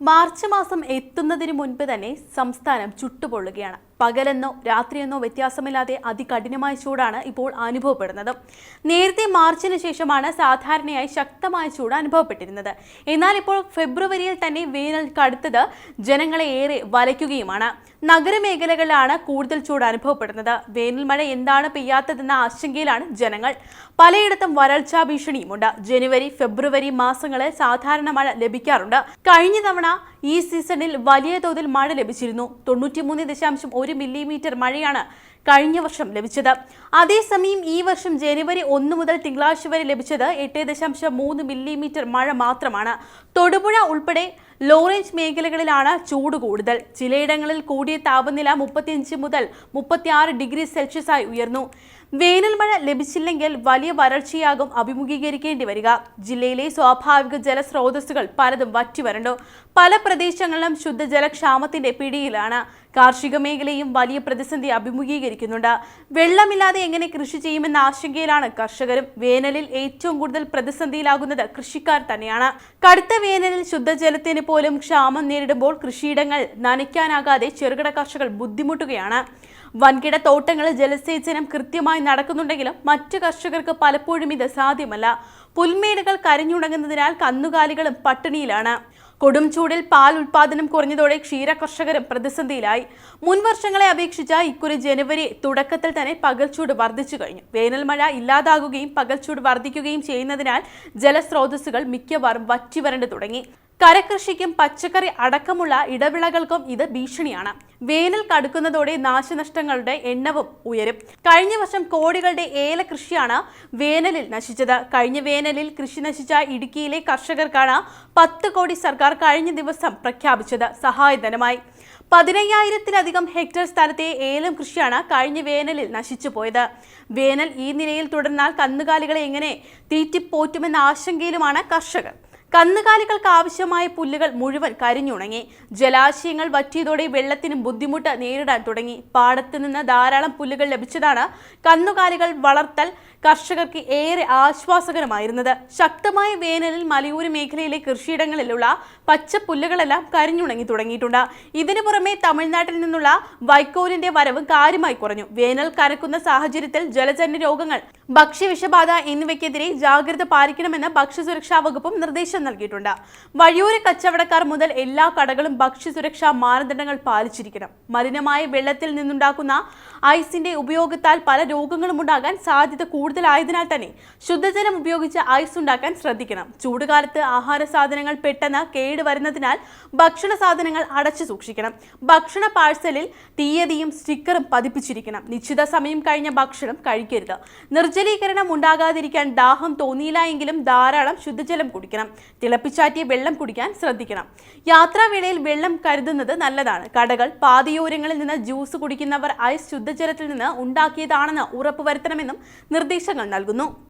March മാസം എത്തുന്നതിന് മുൻപ് തന്നെ സംസ്ഥാനം ചുട്ടുപൊള്ളുകയാണ്. പകലെന്നോ രാത്രിയെന്നോ വ്യത്യാസമില്ലാതെ അതികഠിനമായ ചൂടാണ് ഇപ്പോൾ അനുഭവപ്പെടുന്നത്. നേരത്തെ മാർച്ചിന് ശേഷമാണ് സാധാരണയായി ശക്തമായ ചൂട് അനുഭവപ്പെട്ടിരുന്നത്. എന്നാൽ ഇപ്പോൾ ഫെബ്രുവരിയിൽ തന്നെ വേനൽ കടുത്തത് ജനങ്ങളെ ഏറെ വലയ്ക്കുകയുമാണ്. നഗരമേഖലകളിലാണ് കൂടുതൽ ചൂട് അനുഭവപ്പെടുന്നത്. വേനൽ മഴ എന്താണ് പെയ്യാത്തതെന്ന ആശങ്കയിലാണ് ജനങ്ങൾ. പലയിടത്തും വരൾച്ചാ ഭീഷണിയുമുണ്ട്. ജനുവരി ഫെബ്രുവരി മാസങ്ങളിൽ സാധാരണ മഴ ലഭിക്കാറുണ്ട്. കഴിഞ്ഞ തവണ ഈ സീസണിൽ വലിയ തോതിൽ മഴ ലഭിച്ചിരുന്നു. തൊണ്ണൂറ്റിമൂന്ന് ദശാംശം ഒരു മില്ലിമീറ്റർ മഴയാണ് കഴിഞ്ഞ വർഷം ലഭിച്ചത്. അതേസമയം ഈ വർഷം ജനുവരി ഒന്ന് മുതൽ തിങ്കളാഴ്ച വരെ ലഭിച്ചത് എട്ട് ദശാംശം മൂന്ന് മില്ലിമീറ്റർ മഴ മാത്രമാണ്. തൊടുപുഴ ഉൾപ്പെടെ ലോറേഞ്ച് മേഖലകളിലാണ് ചൂട് കൂടുതൽ. ചിലയിടങ്ങളിൽ കൂടിയ താപനില മുപ്പത്തിയഞ്ച് മുതൽ മുപ്പത്തിയാറ് ഡിഗ്രി സെൽഷ്യസ് ആയി ഉയർന്നു. വേനൽ മഴ ലഭിച്ചില്ലെങ്കിൽ വലിയ വരൾച്ചയാകും അഭിമുഖീകരിക്കേണ്ടി വരിക. ജില്ലയിലെ സ്വാഭാവിക ജലസ്രോതസ്സുകൾ പലതും വറ്റിവരണ്ടു പല പ്രദേശങ്ങളിലും ശുദ്ധജലക്ഷാമത്തിന്റെ പിടിയിലാണ്. കാർഷിക മേഖലയും വലിയ പ്രതിസന്ധി അഭിമുഖീകരിക്കുന്നുണ്ട് വെള്ളമില്ലാതെ എങ്ങനെ കൃഷി ചെയ്യുമെന്ന ആശങ്കയിലാണ് കർഷകരും വേനലിൽ ഏറ്റവും കൂടുതൽ പ്രതിസന്ധിയിലാകുന്നത് കൃഷിക്കാർ തന്നെയാണ്. കടുത്ത വേനലിൽ ശുദ്ധജലത്തിന് പോലും ക്ഷാമം നേരിടുമ്പോൾ കൃഷിയിടങ്ങൾ നനയ്ക്കാനാകാതെ ചെറുകിട കർഷകർ ബുദ്ധിമുട്ടുകയാണ്. വൻകിട തോട്ടങ്ങളിൽ ജലസേചനം കൃത്യമായി നടക്കുന്നുണ്ടെങ്കിലും മറ്റു കർഷകർക്ക് പലപ്പോഴും ഇത് സാധ്യമല്ല. പുൽമേടുകൾ കരിഞ്ഞുണങ്ങുന്നതിനാൽ കന്നുകാലികളും പട്ടിണിയിലാണ്. കൊടും ചൂടിൽ പാൽ ഉൽപാദനം കുറഞ്ഞതോടെ ക്ഷീര കർഷകരും പ്രതിസന്ധിയിലായി. മുൻ വർഷങ്ങളെ അപേക്ഷിച്ച് ഇക്കുറി ജനുവരി തുടക്കത്തിൽ തന്നെ പകൽച്ചൂട് വർദ്ധിച്ചു കഴിഞ്ഞു. വേനൽ മഴ ഇല്ലാതാകുകയും പകൽച്ചൂട് വർദ്ധിക്കുകയും ചെയ്യുന്നതിനാൽ ജലസ്രോതസ്സുകൾ മിക്കവാറും വറ്റിവരണ്ടു തുടങ്ങി. കരകൃഷിക്കും പച്ചക്കറി അടക്കമുള്ള ഇടവിളകൾക്കും ഇത് ഭീഷണിയാണ്. വേനൽ കടുക്കുന്നതോടെ നാശനഷ്ടങ്ങളുടെ എണ്ണവും ഉയരും. കഴിഞ്ഞ വർഷം കോടികളുടെ ഏല കൃഷിയാണ് വേനലിൽ നശിച്ചത്. കഴിഞ്ഞ വേനലിൽ കൃഷി നശിച്ച ഇടുക്കിയിലെ കർഷകർക്കാണ് പത്ത് കോടി സർക്കാർ കഴിഞ്ഞ ദിവസം പ്രഖ്യാപിച്ചത് സഹായധനമായി പതിനയ്യായിരത്തിലധികം ഹെക്ടർ സ്ഥലത്തെ ഏലം കൃഷിയാണ് കഴിഞ്ഞ വേനലിൽ നശിച്ചു പോയത്. വേനൽ ഈ നിലയിൽ തുടർന്നാൽ കന്നുകാലികളെ എങ്ങനെ തീറ്റിപ്പോറ്റുമെന്ന ആശങ്കയിലുമാണ് കർഷകർ. കന്നുകാലികൾക്ക് ആവശ്യമായ പുല്ലുകൾ മുഴുവൻ കരിഞ്ഞുണങ്ങി. ജലാശയങ്ങൾ വറ്റിയതോടെ വെള്ളത്തിന് ബുദ്ധിമുട്ട് നേരിടാൻ തുടങ്ങി. പാടത്തു നിന്ന് ധാരാളം പുല്ലുകൾ ലഭിച്ചതാണ് കന്നുകാലികൾ വളർത്തൽ കർഷകർക്ക് ഏറെ ആശ്വാസകരമായിരുന്നത്. ശക്തമായ വേനലിൽ മലയോര മേഖലയിലെ കൃഷിയിടങ്ങളിലുള്ള പച്ചപ്പുല്ലുകളെല്ലാം കരിഞ്ഞുണങ്ങി തുടങ്ങിയിട്ടുണ്ട്. ഇതിനു പുറമെ തമിഴ്നാട്ടിൽ നിന്നുള്ള വൈക്കോലിന്റെ വരവ് കാര്യമായി കുറഞ്ഞു. വേനൽ കനക്കുന്ന സാഹചര്യത്തിൽ ജലജന്യ രോഗങ്ങൾ ഭക്ഷ്യവിഷബാധ എന്നിവയ്ക്കെതിരെ ജാഗ്രത പാലിക്കണമെന്ന് ഭക്ഷ്യസുരക്ഷാ വകുപ്പും നിർദ്ദേശം നൽകിയിട്ടുണ്ട്. വഴിയോര കച്ചവടക്കാർ മുതൽ എല്ലാ കടകളും ഭക്ഷ്യസുരക്ഷാ മാനദണ്ഡങ്ങൾ പാലിച്ചിരിക്കണം. മലിനമായ വെള്ളത്തിൽ നിന്നുണ്ടാക്കുന്ന ഐസിന്റെ ഉപയോഗത്താൽ പല രോഗങ്ങളും ഉണ്ടാകാൻ സാധ്യത കൂടുതലായതിനാൽ തന്നെ ശുദ്ധജലം ഉപയോഗിച്ച് ഐസ് ഉണ്ടാക്കാൻ ശ്രദ്ധിക്കണം. ചൂടുകാലത്ത് ആഹാര സാധനങ്ങൾ പെട്ടെന്ന് കേട് വരുന്നതിനാൽ ഭക്ഷണ സാധനങ്ങൾ അടച്ചു സൂക്ഷിക്കണം. ഭക്ഷണ പാഴ്സലിൽ തീയതിയും സ്റ്റിക്കറും പതിപ്പിച്ചിരിക്കണം. നിശ്ചിത സമയം കഴിഞ്ഞ ഭക്ഷണം കഴിക്കരുത്. നിർജലീകരണം ഉണ്ടാകാതിരിക്കാൻ ദാഹം തോന്നിയില്ല എങ്കിലും ധാരാളം ശുദ്ധജലം കുടിക്കണം. തിളപ്പിച്ചാറ്റിയ വെള്ളം കുടിക്കാൻ ശ്രദ്ധിക്കണം. യാത്രാവേളയിൽ വെള്ളം കരുതുന്നത് നല്ലതാണ്. കടകൾ പാതയോരങ്ങളിൽ നിന്ന് ജ്യൂസ് കുടിക്കുന്നവർ ഐസ് ശുദ്ധജലത്തിൽ നിന്ന് ഉണ്ടാക്കിയതാണെന്ന് ഉറപ്പുവരുത്തണമെന്നും നിർദ്ദേശങ്ങൾ നൽകുന്നു